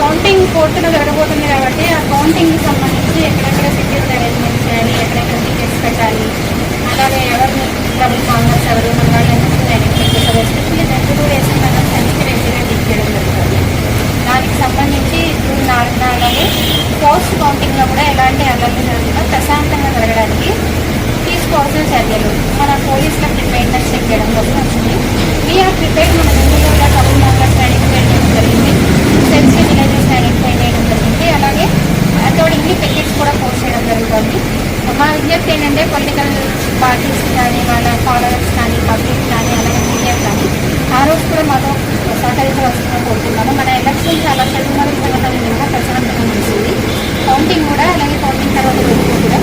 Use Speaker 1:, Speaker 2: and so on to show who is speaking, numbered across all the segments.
Speaker 1: Counting కోర్టులో జరగబోతుంది కాబట్టి ఆ కౌంటింగ్కి సంబంధించి ఎక్కడెక్కడ సెక్యూరిటీ అరేంజ్మెంట్ చేయాలి ఎక్కడెక్కడ టీకెట్స్ పెట్టాలి అలాగే ఎవరిని డబుల్ కాంగ్రెస్ ఎవరు మన వాళ్ళు ఎంత ఐడెంటిఫై చేస్తారు ఎస్పెషల్లీ బెంగళూరు రేషన్ మెంబర్స్ అన్నిటి రెగ్యులర్ టీక్ చేయడం జరుగుతుంది. దానికి సంబంధించి జూన్ నాలుగున అలాగే పోస్ట్ కౌంటింగ్లో కూడా ఎలాంటి అల్లర్లు జరగకుండా ప్రశాంతంగా జరగడానికి తీసుకోవాల్సిన చర్యలు మన పోలీసుల ప్రిపేర్నెస్ చెక్ చేయడం కోసం వచ్చింది. వీఆర్ ప్రిపేర్ మన టికెట్స్ కూడా పోస్ట్ చేయడం జరుగుతుంది. మా విజ్ఞప్తి ఏంటంటే పొలిటికల్ పార్టీస్ కానీ వాళ్ళ ఫాలోవర్స్ కానీ పబ్లిక్ కానీ అలాగే మీడియా కానీ ఆ రోజు కూడా మాతో సహకరించవలసిందిగా కోరుతున్నాము మన ఎలక్షన్ చాలా చదువుమరుగుతున్న విధంగా ప్రశాంతంగా ముగిసింది కౌంటింగ్ కూడా అలాగే కౌంటింగ్ తర్వాత కూడా.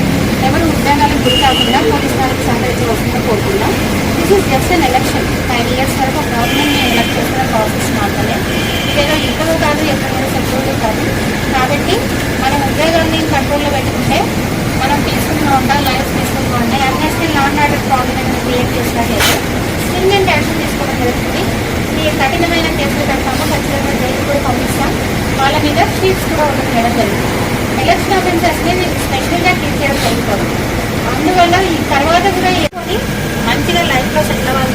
Speaker 1: ఎవరు ఉద్యోగాలకు గురి కాకుండా పోలీస్ వారికి సహకరించవలసిందని కోరుతున్నాం this is just an election five years వరకు కఠినమైన కేసులు పెడతాము ఖచ్చితంగా జైలు కూడా పంపిస్తాం. వాళ్ళ మీద షీట్స్ కూడా ఒకటి చేయడం జరుగుతుంది. ఎలక్షన్ ఆఫెన్సర్స్ని స్పెషల్గా ట్రీట్ చేయడం జరుగుతుంది. అందువల్ల ఈ తర్వాత కూడా ఏమని మంచిగా లైఫ్లో సెటిల్ అవ్వాలి